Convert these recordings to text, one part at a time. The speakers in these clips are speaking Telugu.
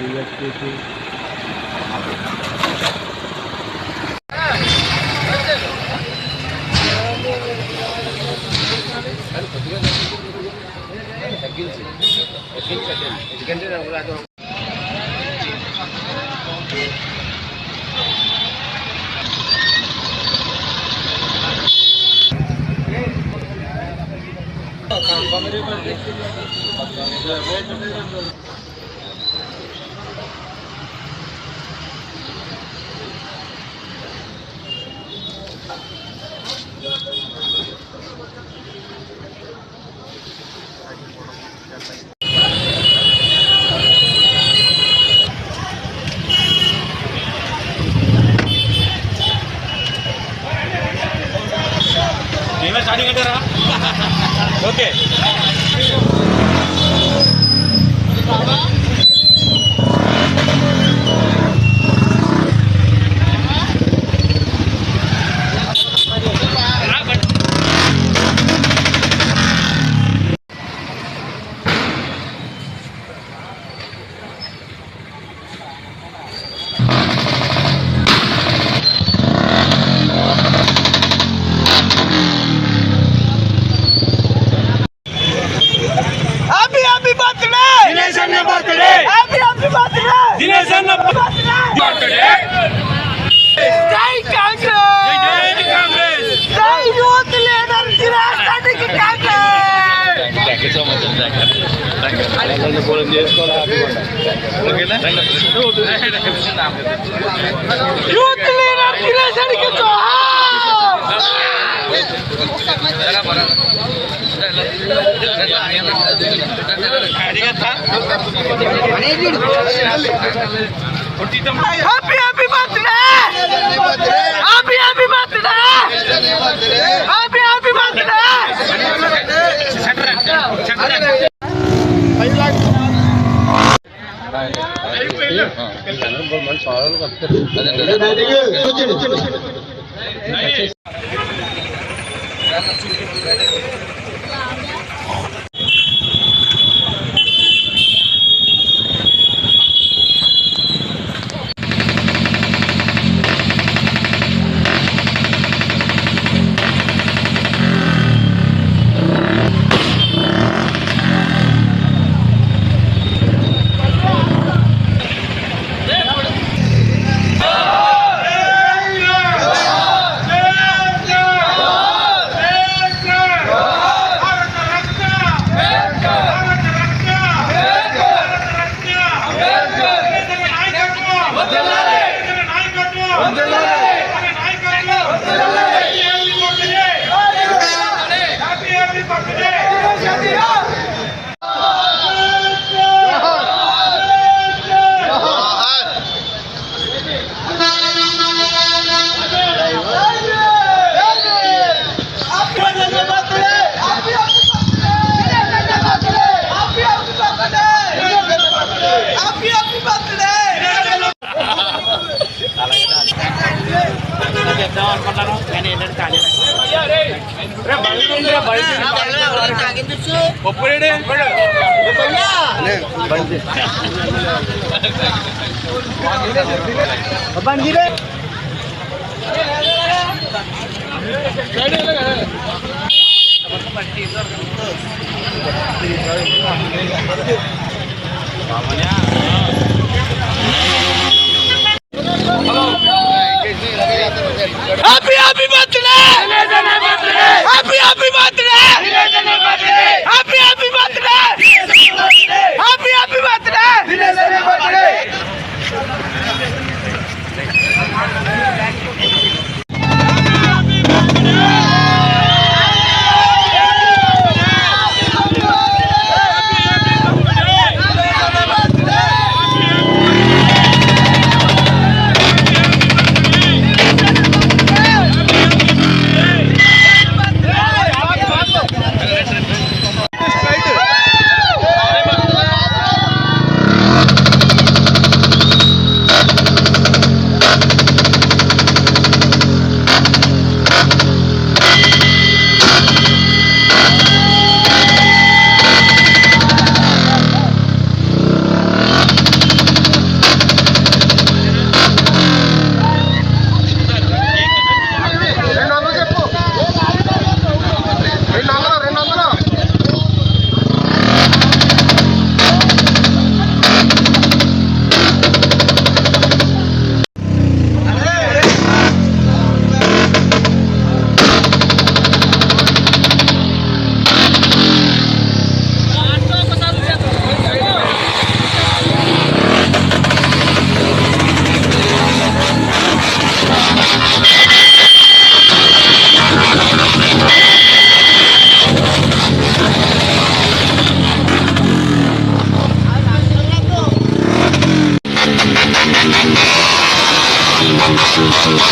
यूएसपी की Okay. జై కాంగ్రెస్! జై కాంగ్రెస్! జై యూత్ లీడర్ రెడ్డికి కాంగ్రెస్! యూత్ లీడర్ జోహార్! Happy happy birthday happy happy birthday happy happy birthday Ja, natürlich.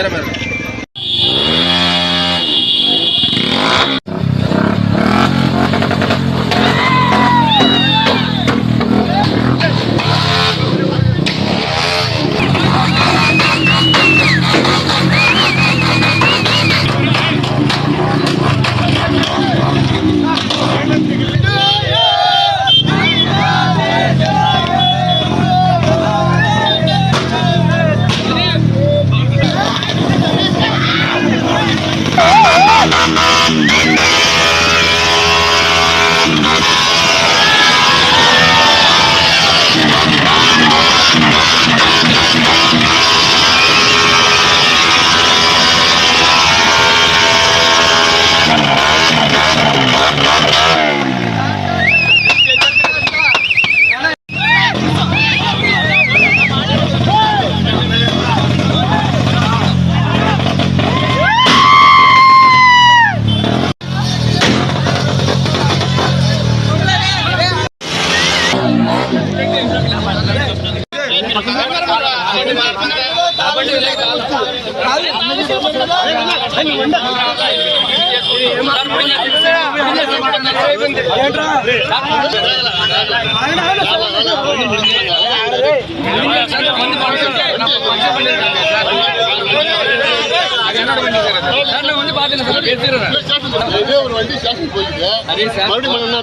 espérame.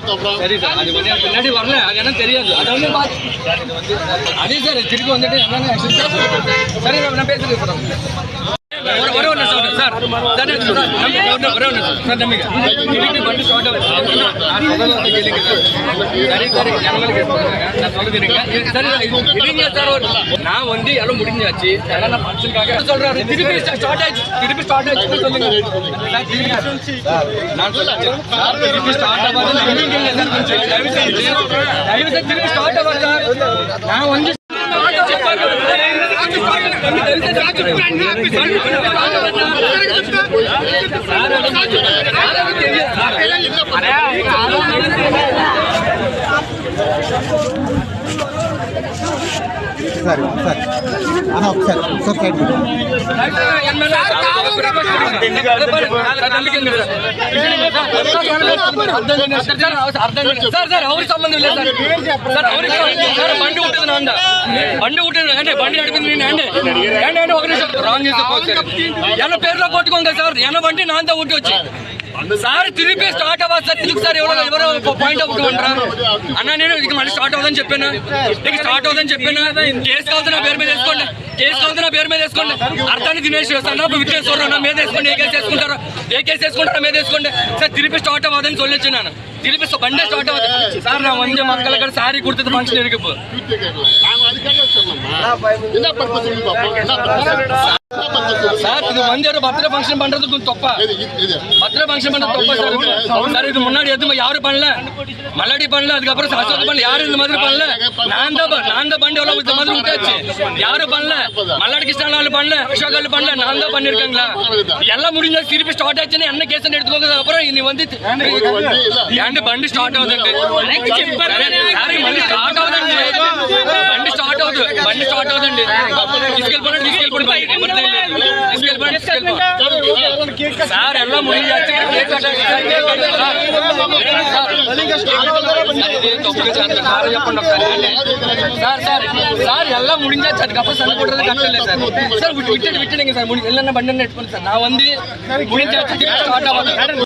அப்புறம் சரி சார் அது பின்னாடி வரல அது என்ன தெரியாது. அது வந்து அதே சார் திருப்பி வந்துட்டு என்னன்னு சரி நான் பேசுறேன் சார் ஒரே సార్ நான் வந்து எல்லாம் முடிஞ்சாச்சு சொல்றாரு திருப்பி ஸ்டார்ட் ஆயிடுச்சு திருப்பி ஸ்டார்ட் ஆயிடுச்சு திருப்பி ஸ்டார்ட் ஆகாது நான் வந்து సరే సరే అన్న ఒకసారి ఒకసారి సైడ్ పెట్టు. సార్ సార్ ఎవరికి సంబంధం లేదు సార్ ఎవరికి సార్ బండి ఉంటుంది నాంద బండి ఉంటుంది అంటే బండి నడిపింది నేను అండి అండి అంటే ఒక నిమిషం రాంగ్ చేసి ఎన్న పేరులో కొట్టుకోండి సార్ ఎన్న బండి నాంద ఉంటే వచ్చి సార్ తిరిగి స్టార్ట్ అవ్వాలి సార్ తిరిగి సార్ ఎవరో ఎవరో పాయింట్ అవుట్ ఉంటారా అన్న నేను ఇది మళ్ళీ స్టార్ట్ అవుదని చెప్పాను ఇక స్టార్ట్ అవుదని చెప్పాను కేసు కావాలి నా పేరు మీద వేసుకోండి కేసు పేరు మీద వేసుకోండి. అర్థాన్ని దినేష్ వేస్తాను. విజ్ఞేశ్వరరావు మీద వేసుకోండి ఏ కేసు వేసుకుంటారు ఏ కేసు వేసుకుంటారో మీద వేసుకోండి. సార్ తిరిపి స్టార్ట్ అవ్వదని చొల్లిచ్చున్నాను తిరిపి బండే స్టార్ట్ అవ్వదు. సార్ నా మంచి మక్కల కడ సారీ కుడుతుంది మంచి ఇరుకు சார் இது வந்து ஒரு பர்த்டே ஃபங்க்ஷன் பண்றதுக்கும் தொப்பா. பத்திர ஃபங்க்ஷன் பண்றது தொப்பா சார் இதுக்கு முன்னாடி எதுவும் யாரும் பண்ணல. மல்லாடி பண்ணல அதுக்கப்புறம் சசோத பண்ணல. யாரும் இந்த மாதிரி பண்ணல. நான் தான் நான் தான் பண்ணி எவ்வளவு இந்த மாதிரி விட்டாச்சு யாரும் பண்ணல. மல்லாடி கிருஷ்ணாலால் பண்ணல அசோகால் பண்ணல. நான் தான் பண்ணிருக்காங்களா? எல்லாம் முடிஞ்சா திருப்பி ஸ்டார்ட் ஆச்சுன்னா என்ன கேஸ் எடுத்து அப்புறம் இனி வந்து ஏன்ட்டு பண்டு ஸ்டார்ட் ஆகுது சாரி ஸ்டார்ட் ஆகுது பண்டு ஸ்டார்ட் ఆటోదు బండి స్టార్ట్ అవుతుంది తీసుకెళ్ళిపోండి తీసుకెళ్ళిపోండి బండి ఇబ్బంది లేదు తీసుకెళ్ళిపోండి తీసుకెళ్ళిపోండి సార్ ఎలా ముందు సార్ చెప్పండి సార్ సార్ சார் எல்லாம் முடிஞ்சாச்சு அதுக்கப்புறம் சண்டை போடுறது கஷ்டம் இல்லை சார் சார் விட்டு விட்டு விட்டுடுங்க சார் முடி இல்லைன்னா பண்ணு எடுத்துக்கணும் சார் நான் வந்து முடிஞ்சாச்சு ஸ்டார்ட் ஆகும்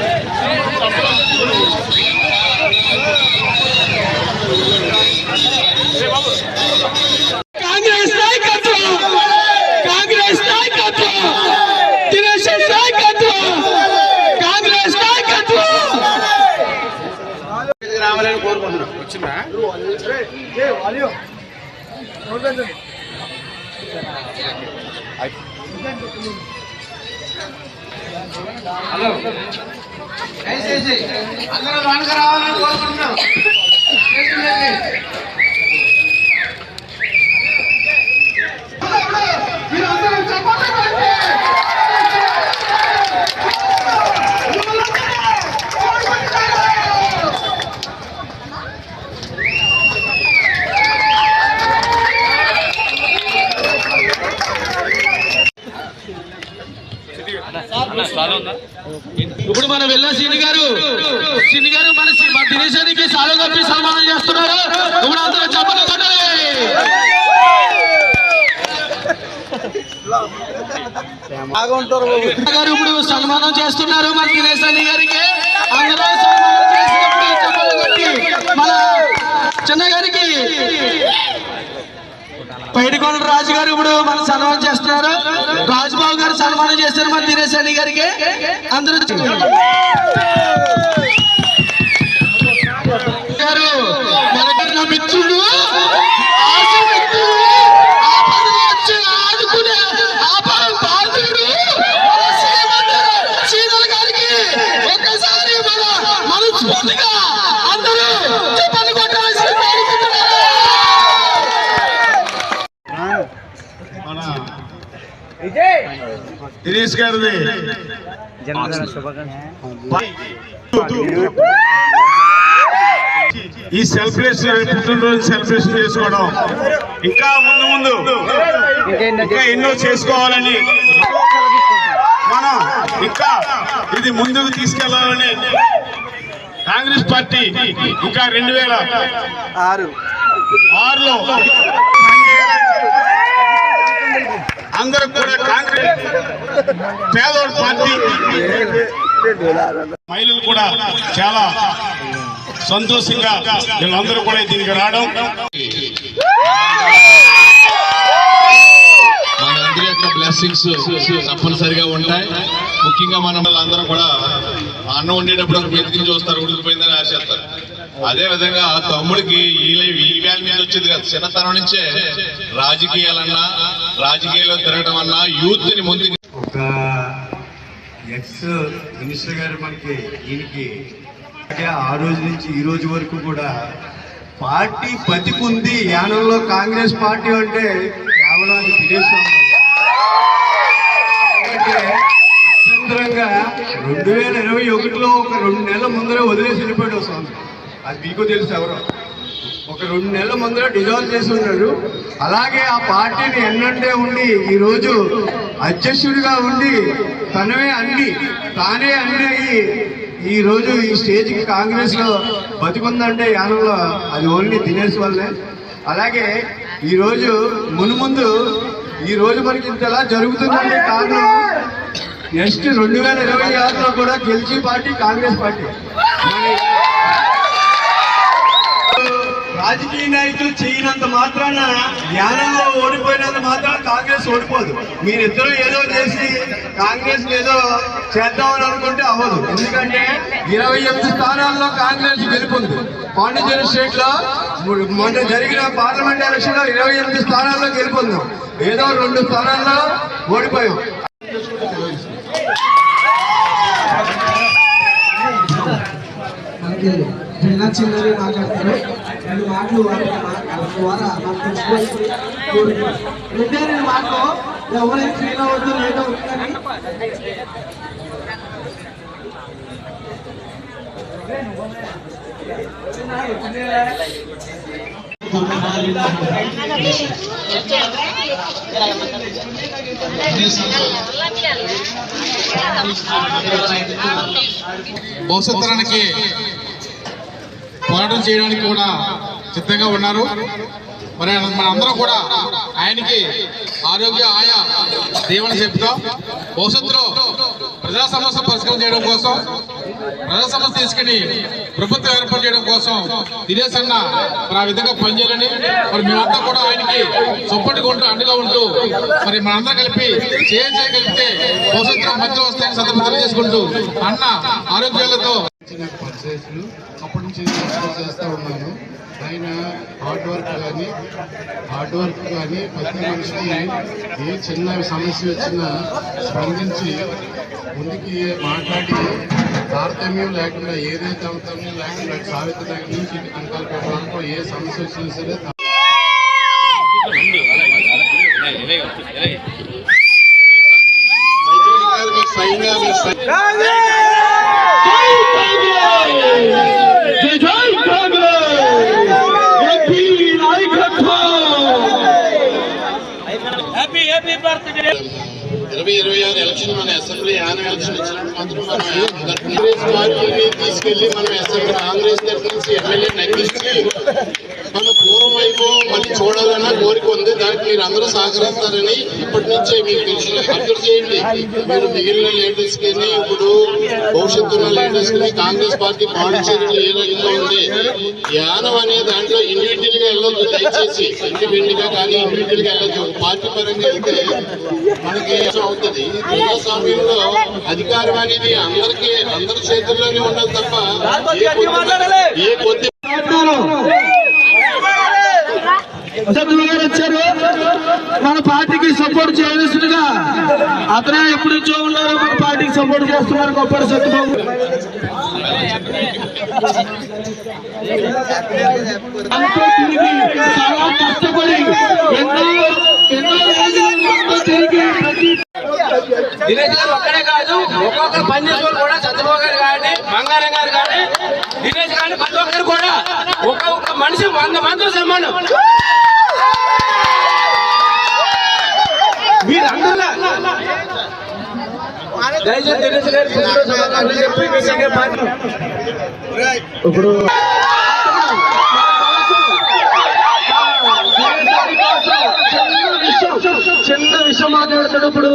దయచేసి అందరూ వెనక రావాలని కోరుకుంటున్నాం. ఇప్పుడు మన వెళ్ళ సీని గారు. సీని గారు మన దినేశానికి సాలు కప్పి సన్మానం చేస్తున్నారు. ఇప్పుడు అందరూ చెప్పలు కొట్టాలి గారు ఇప్పుడు సన్మానం చేస్తున్నారు మన దినేశాని గారికి. అందరూ సన్మానం చేసినప్పుడు చెప్పలు కొట్టి మన చిన్న పైడికొండ రాజు గారు ఇప్పుడు మన సన్మానం చేస్తున్నారు. రాజుబాబు గారు సన్మానం చేస్తారు మన దినేశాని గారికి. అందరూ గారు మనకి నా మిత్రుడు ఆశ మిత్రుడు, ఆపదలో వచ్చి ఆదుకునే ఆపదం బాధితుడు, మన శ్రీమంతుడు శ్రీధర్ గారికి ఒక్కసారి మన మనస్ఫూర్తిగా అందరూ చెప్పలు కొట్టాల్సి కోరుకుంటున్నారు దినేష్ గారిది. ఈ సెలబ్రేషన్ పుట్టినరోజు సెలబ్రేషన్ చేసుకోవడం. ఇంకా ముందు ముందు. ఇంకా ఎన్నో చేసుకోవాలని. మనం ఇంకా ఇది ముందుకు తీసుకెళ్ళాలని కాంగ్రెస్ పార్టీ ఇంకా రెండు వేల ఆరు. ఆరులో అందరూ కూడా కాంగ్రెస్ పేదోడు పార్టీ. మహిళలు కూడా చాలా సంతోషంగా వీళ్ళందరూ కూడా దీనికి రావడం. మనందరి యొక్క బ్లెస్సింగ్స్ తప్పనిసరిగా ఉంటాయి. ముఖ్యంగా మనం అందరం కూడా అన్నం వండేటప్పుడు ఒక వెతికి చూస్తారు ఉడికిపోయిందని ఆశిస్తారు. అదే విధంగా తమ్ముడికి ఈ ఈ మీద వచ్చేది కదా. చిన్నతనం నుంచే రాజకీయాలన్నా రాజకీయాల్లో తిరగడం అన్నా యూత్ని ముందుకు ఒక ఎక్స్ మినిస్టర్ గారు మనకి ఈయనకి ఆ రోజు నుంచి ఈ రోజు వరకు కూడా పార్టీ బతికుంది యానంలో కాంగ్రెస్ పార్టీ అంటే కేవలం అది దినేష్ రెండు వేల ఇరవై ఒకటిలో ఒక రెండు నెలల ముందరే వదిలేసి వెళ్ళిపోయాడు స్వామి. అది మీకు తెలుసు ఎవరో. ఒక రెండు నెలల ముందర డిజాల్వ్ చేసి ఉన్నారు. అలాగే ఆ పార్టీని ఎన్నంటే ఉండి ఈరోజు అధ్యక్షుడిగా ఉండి తనవే అన్ని తానే అన్ని అయ్యి ఈ రోజు ఈ స్టేజ్కి కాంగ్రెస్లో బతికుందంటే యానంలో అది ఓన్లీ దినేష్ వల్లే. అలాగే ఈరోజు మునుముందు ఈ రోజు మనకి ఇంతలా జరుగుతుందంటే కారణం నెక్స్ట్ రెండు వేల ఇరవై ఆరులో కూడా గెలిచి పార్టీ కాంగ్రెస్ పార్టీ. రాజకీయ నాయకులు చేయనంత మాత్రాన జ్ఞానంలో ఓడిపోయినంత మాత్రాన కాంగ్రెస్ ఓడిపోదు. మీరిద్దరూ ఏదో చేసి కాంగ్రెస్ ఏదో చేద్దామని అనుకుంటే అవ్వదు. ఎందుకంటే ఇరవై ఎనిమిది స్థానాల్లో కాంగ్రెస్ గెలుపుంది. పాండిచేరి స్టేట్లో మొన్న జరిగిన పార్లమెంట్ ఎలక్షన్లో ఇరవై ఎనిమిది స్థానాల్లో గెలుపొందాం. ఏదో రెండు స్థానాల్లో ఓడిపోయాం. చిన్నవి మాట్లాడతారు రెండు మాటలు ద్వారా నాకు తెలుసుకోవాల్సి రెండే రెండు మాటలు ఎవరైనా ఫీల్ అవ్వద్దు లేట్ అవుతుందని భవిష్యత్ పోరాటం చేయడానికి కూడా సిద్ధంగా ఉన్నారు. మరి మన అందరం కూడా ఆయనకి ఆరోగ్య ఆయా దీవెన చెప్తాం. భవిష్యత్తులో ప్రజా సమస్య పరిష్కారం చేయడం కోసం ప్రజా సమస్య తీసుకుని ప్రభుత్వం ఏర్పాటు చేయడం కోసం దినేష్ అన్న మరి ఆ విధంగా పనిచేయాలని మరి మేమంతా కూడా ఆయనకి సపోర్ట్గా ఉంటూ అండగా ఉంటూ మరి మనందరం కలిపి చేయం చేయగలిగితే భవిష్యత్తులో మంచి వస్తాయని సందర్భం తెలియజేసుకుంటూ అన్న ఆరోగ్యాలతో నుంచి చేస్తూ ఉన్నాను ఆయన హార్డ్ వర్క్ కానీ హార్డ్ వర్క్ కానీ ప్రతి మనిషికి ఏ చిన్న సమస్య వచ్చినా స్పందించి ముందుకి మాట్లాడి తారతమ్యం లేకుండా ఏదైతే తారతమ్యం లేకుండా సావిత్రి దగ్గర నుంచి ఇటు వరకు ఏ సమస్య వచ్చినా సరే మీకు ఇరవై ఇరవై ఆరు ఎలక్షన్ మన అసెంబ్లీ యానం ఎలక్షన్ వచ్చినప్పుడు మాత్రం మనం కాంగ్రెస్ పార్టీని తీసుకెళ్ళి మనం అసెంబ్లీ కాంగ్రెస్ తరఫు నుంచి ఎమ్మెల్యే నగ్గించి మనం వైభవం మళ్ళీ చూడాలన్న కోరిక ఉంది. దానికి మీరు అందరూ సహకరిస్తారని ఇప్పటి నుంచే మీకు అబ్జర్వ్ చేయండి. మీరు మిగిలిన లీడర్స్కి ఇప్పుడు భవిష్యత్తు ఉన్న లీడర్స్కి కాంగ్రెస్ పార్టీ పాండిచేరిలో ఏ రకంగా ఉంది? యానం అనే దాంట్లో ఇండివిజువల్గా వెళ్ళొద్దు. దయచేసి ఇండిపెండెంట్గా కానీ ఇండివిజువల్గా వెళ్ళొద్దు. పార్టీ పరంగా వెళ్తే మనకి అవుతుంది. ప్రజాస్వామ్యంలో అధికారం అనేది అందరికీ అందరి చేతుల్లోనే ఉండాలి తప్ప ఏ కొద్ది- ఏ గారు వచ్చారు. మన పార్టీకి సపోర్ట్ చేయవలసిందిగా. అతనే ఎప్పుడు నుంచో ఉన్నారు మన పార్టీకి సపోర్ట్ చేస్తున్నారు గొప్ప సత్యబాబు. చాలా కష్టపడి ఎన్నో ఎన్నో తిరిగి దినేష్ గారు ఒక్కడే కాదు ఒక్కొక్కరు పని చేసుకోవాలి కూడా చంద్రబాబు గారు కానీ బంగారం గారు కానీ దినేష్ గారు ప్రతి ఒక్కరు కూడా ఒక ఒక్క మనిషి వంద మందితో సమానం మీరందరూ దయచేసి చెప్పి ఇప్పుడు ఇప్పుడు చిన్న విషయం మాట్లాడతాడు ఇప్పుడు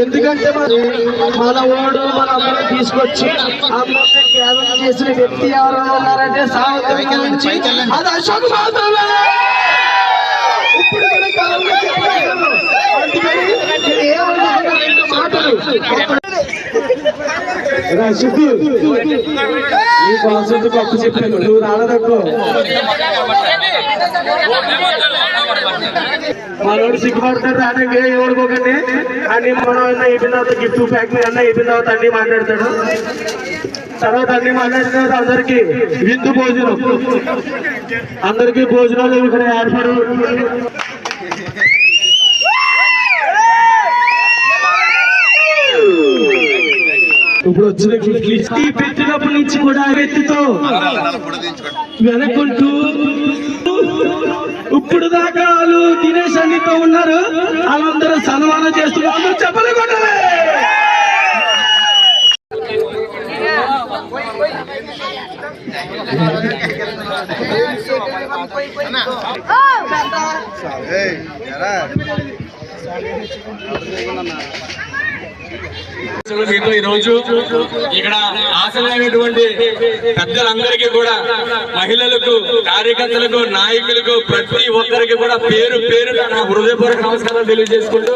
ఎందుకంటే మరి మన ఓడు మన అమ్మని తీసుకొచ్చి అమ్మని త్యాగం చేసిన వ్యక్తి ఎవరు ఉన్నారంటే సావిత్రి గురించి అది అశోక్ మాత్రమే. ఇప్పుడు కూడా కాలంలో చెప్పలేదు. అందుకని నేను ఏమనుకుంటున్నా రెండు మాటలు రా, సిద్ధు నీ కోసం గొప్ప చెప్పాను నువ్వు రాలేదనుకో. మనోడు సిగ్గుపడతాడు రానికి ఎవడుకోకండి అన్ని మనం అన్న అయిపోయిన తర్వాత గిఫ్ట్ ప్యాక్ మీద అన్న అయిపోయిన తర్వాత అన్ని మాట్లాడతాడు. తర్వాత అన్ని మాట్లాడిన తర్వాత అందరికి విందు భోజనం. అందరికి భోజనాలు ఇక్కడ ఏర్పడు ఇప్పుడు వచ్చిన లిస్ట్ పెట్టినప్పటి నుంచి కూడా వ్యక్తితో వెనకుంటూ ఇప్పుడు దాకా వాళ్ళు దినేష్ అన్నితో ఉన్నారు. వాళ్ళందరూ సన్మానం చేస్తున్నారు. అందరూ చెప్పలే కొట్టాలి. మీతో ఈ రోజు ఇక్కడ ఆశలైనటువంటి పెద్దలందరికీ కూడా మహిళలకు కార్యకర్తలకు నాయకులకు ప్రతి ఒక్కరికి కూడా పేరు పేరు నా హృదయపూర్వక నమస్కారాలు తెలియజేసుకుంటూ.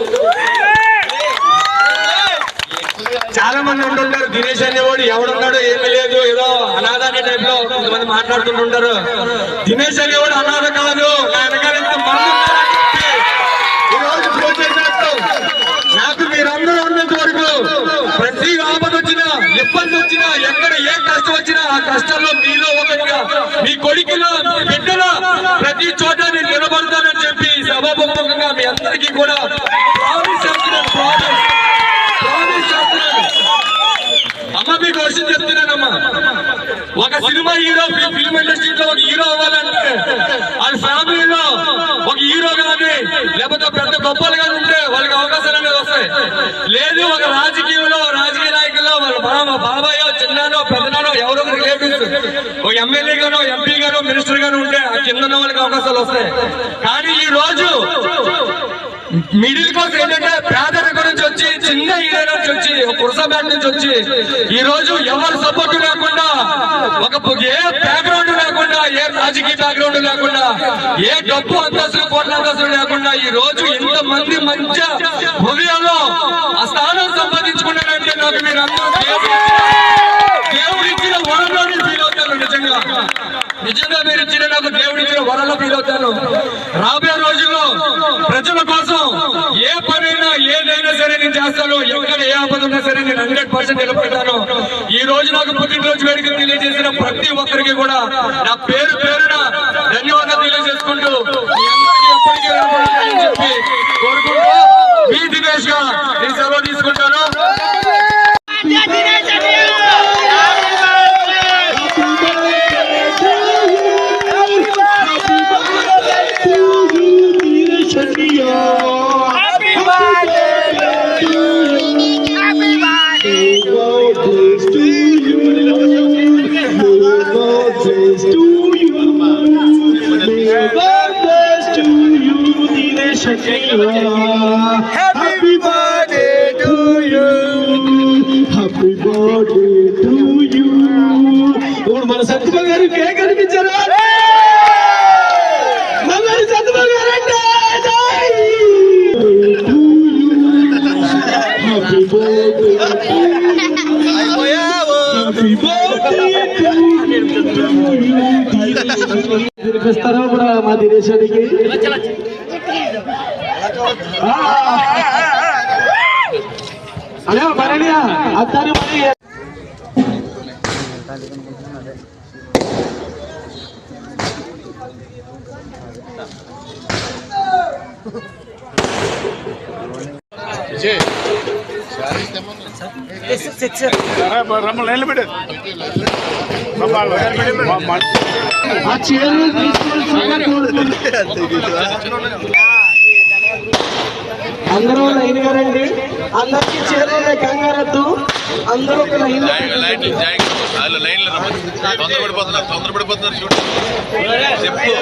చాలా మంది ఉంటుంటారు దినేష్ అనేవాడు ఎవడున్నాడు ఏమీ లేదు ఏదో అనాథ అనే టైప్లో కొంతమంది మాట్లాడుతుంటుంటారు. దినేష్ అనేవాడు అనాథ కాదు నా వెనకాల ఇంత మంది ఉన్నారని చెప్పి ఈ రోజు ప్రూవ్ చేసినట్టు నాకు మీరందరూ ఉన్నంత వరకు ప్రతి ఆపద వచ్చినా ఇబ్బంది వచ్చినా ఎక్కడ ఏ కష్టం వచ్చినా ఆ కష్టంలో మీలో ఒకటిగా మీ కొడుకుల బిడ్డల ప్రతి చోట నేను నిలబడతానని చెప్పి సభాపూర్వకంగా మీ అందరికీ కూడా ప్రామిస్ చేస్తున్నాను ప్రామిస్ ప్రామిస్ చేస్తున్నాను. అమ్మ మీకు వర్షం చెప్తున్నానమ్మా. ఒక సినిమా హీరో ఫిల్మ్ ఇండస్ట్రీలో ఒక హీరో అవ్వాలంటే వాళ్ళ ఫ్యామిలీలో ఒక హీరో కానీ లేకపోతే పెద్ద గొప్పలు కానీ ఉంటే వాళ్ళకి అవకాశాలు అనేది వస్తాయి. లేదు ఒక రాజకీయంలో రాజకీయ నాయకుల్లో వాళ్ళ బాబా పెద్దనో చిన్నానో ఎవరో రిలేటివ్స్ ఒక ఎమ్మెల్యే గానో ఎంపీ గానో మినిస్టర్ గానో ఉంటే ఆ కింద వాళ్ళకి అవకాశాలు వస్తాయి. కానీ ఈ రోజు మిడిల్ క్లాస్ ఏంటంటే పేదల గురించి వచ్చి చిన్న ఏరియా నుంచి వచ్చి నుంచి వచ్చి ఈ రోజు ఎవరు సపోర్ట్ లేకుండా ఒక ఏ బ్యాక్గ్రౌండ్ లేకుండా ఏ రాజకీయ బ్యాక్గ్రౌండ్ లేకుండా ఏ డబ్బు అంతస్తులు కోట్ల అంతస్తులు లేకుండా ఈ రోజు ఇంత మంది మంచి హృదయంలో ఆ స్థానం సంపాదించుకున్నారంటే నాకు మీరు అందరూ దేవుడు. ఇచ్చిన వరంలో ఫీల్ అవుతాను నిజంగా. నిజంగా మీరు ఇచ్చిన నాకు దేవుడు ఇచ్చిన వరంలో ఫీల్ అవుతాను. రాబోయే రోజుల్లో ప్రజల కోసం ఏ పనైనా ఏ సరే నేను చేస్తాను. ఎక్కడ ఏ ఆపద ఉన్నా సరే నేను హండ్రెడ్ పర్సెంట్ నిలబెడతాను ఈ రోజు నాకు పుట్టినరోజు వేడుక తెలియజేసిన ప్రతి ఒక్కరికి కూడా నా పేరు పేరు తినిపిస్తారా ఇప్పుడు మా దినేశానికి అదే మరణియా అత్తారు మరి అందరూ లైన్గా రండి అందరికి చీరలు కంగారద్దు. అందరూ ఒక లైన్ తొందరపడిపోతున్నారు తొందరపడిపోతున్నారు చూడు. చెప్పు.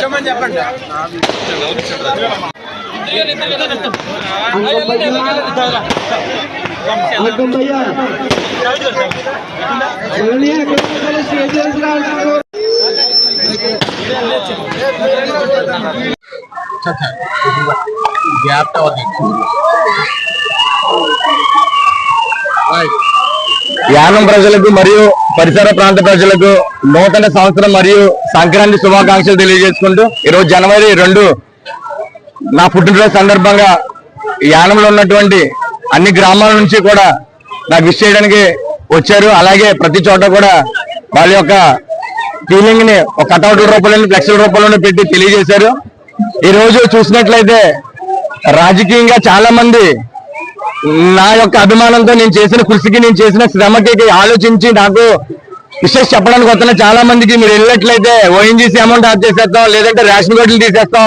చెప్పండి. చెప్పండి యానం ప్రజలకు మరియు పరిసర ప్రాంత ప్రజలకు నూతన సంవత్సరం మరియు సంక్రాంతి శుభాకాంక్షలు తెలియజేసుకుంటూ ఈరోజు జనవరి రెండు నా పుట్టినరోజు సందర్భంగా యానంలో ఉన్నటువంటి అన్ని గ్రామాల నుంచి కూడా నాకు విష్ చేయడానికి వచ్చారు. అలాగే ప్రతి చోట కూడా వాళ్ళ యొక్క ఫీలింగ్ని ఒక కటౌట్ల రూపంలో ఫ్లెక్స్ల రూపంలో పెట్టి తెలియజేశారు. ఈ రోజు చూసినట్లయితే రాజకీయంగా చాలా మంది నా యొక్క అభిమానంతో నేను చేసిన కృషికి నేను చేసిన శ్రమకి ఆలోచించి నాకు విషయం చెప్పడానికి వస్తున్న చాలా మందికి మీరు వెళ్ళినట్లయితే ఓఎన్జీసీ అమౌంట్ ఆఫ్ చేసేస్తాం లేదంటే రేషన్ కార్డులు తీసేస్తాం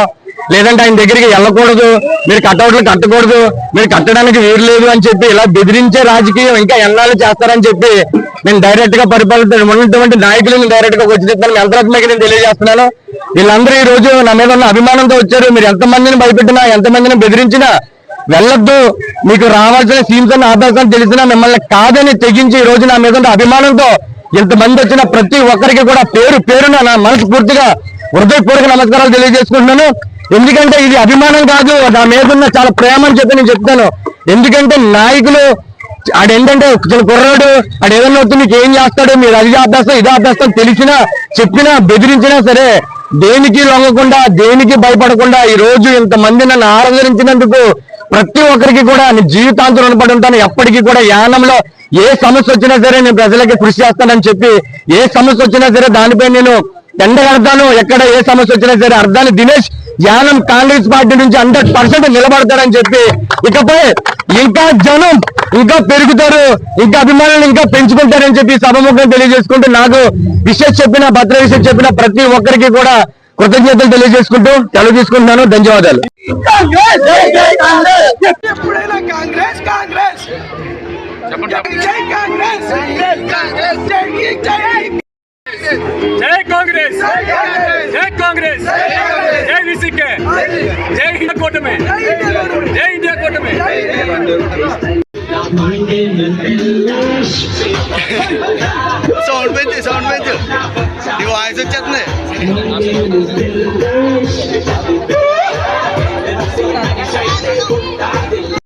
లేదంటే ఆయన దగ్గరికి వెళ్ళకూడదు మీరు కట్అవుట్లు కట్టకూడదు మీరు కట్టడానికి వీలు లేదు అని చెప్పి ఇలా బెదిరించే రాజకీయం ఇంకా ఎన్నాళ్ళు చేస్తారని చెప్పి నేను డైరెక్ట్గా పరిపాలన ఉన్నటువంటి నాయకులను డైరెక్ట్గా వచ్చి చెప్తాను యంత్రాత్మక నేను తెలియజేస్తున్నాను. వీళ్ళందరూ ఈ రోజు నా మీద ఉన్న అభిమానంతో వచ్చారు. మీరు ఎంతమందిని భయపెట్టినా ఎంతమందిని బెదిరించినా వెళ్ళొద్దు. మీకు రావాల్సిన సీన్స్ అన్న ఆదర్శం తెలిసినా మిమ్మల్ని కాదని తెగించి ఈ రోజు నా మీద ఉన్న అభిమానంతో ఇంతమంది వచ్చిన ప్రతి ఒక్కరికి కూడా పేరు పేరున నా మనస్ఫూర్తిగా హృదయపూర్వక నమస్కారాలు తెలియజేసుకుంటున్నాను. ఎందుకంటే ఇది అభిమానం కాదు నా మీద ఉన్న చాలా ప్రేమ అని చెప్పి నేను చెప్తాను. ఎందుకంటే నాయకులు ఆడేంటంటే కుర్రాడు ఆడు ఏదన్నా వస్తే నీకు ఏం చేస్తాడు మీరు అది ఆపేస్తాం ఇది ఆపేస్తాం తెలిసినా చెప్పినా బెదిరించినా సరే దేనికి లొంగకుండా దేనికి భయపడకుండా ఈ రోజు ఇంతమంది నన్ను ఆరాధరించినందుకు ప్రతి ఒక్కరికి కూడా నేను జీవితాంతం రుణపడి ఉంటాను. ఎప్పటికీ కూడా యానంలో ఏ సమస్య వచ్చినా సరే నేను ప్రజలకి కృషి చేస్తానని చెప్పి ఏ సమస్య వచ్చినా సరే దానిపై నేను ఎండగడతాను ఎక్కడ ఏ సమస్య వచ్చినా సరే అర్థాన్ని దినేష్ యానం కాంగ్రెస్ పార్టీ నుంచి హండ్రెడ్ పర్సెంట్ నిలబడతాడని చెప్పి ఇకపై ఇంకా జనం ఇంకా పెరుగుతారు ఇంకా అభిమానులు ఇంకా పెంచుకుంటారని చెప్పి సభముఖం తెలియజేసుకుంటూ నాకు విషయం చెప్పిన భద్ర విషయం చెప్పిన ప్రతి ఒక్కరికి కూడా కృతజ్ఞతలు తెలియజేసుకుంటూ సెలవు తీసుకుంటున్నాను. ధన్యవాదాలు. కాంగ్రెస్ కాంగ్రెస్ జై కాంగ్రెస్ జై కాంగ్రెస్ జై కాంగ్రెస్ జై కాంగ్రెస్ జై విసికే జై ఇండియా కూటమి జై ఇండియా కూటమి సౌండ్ పెంచు సౌండ్ పెంచు నీ వాయిస్ వచ్చేస్తుంది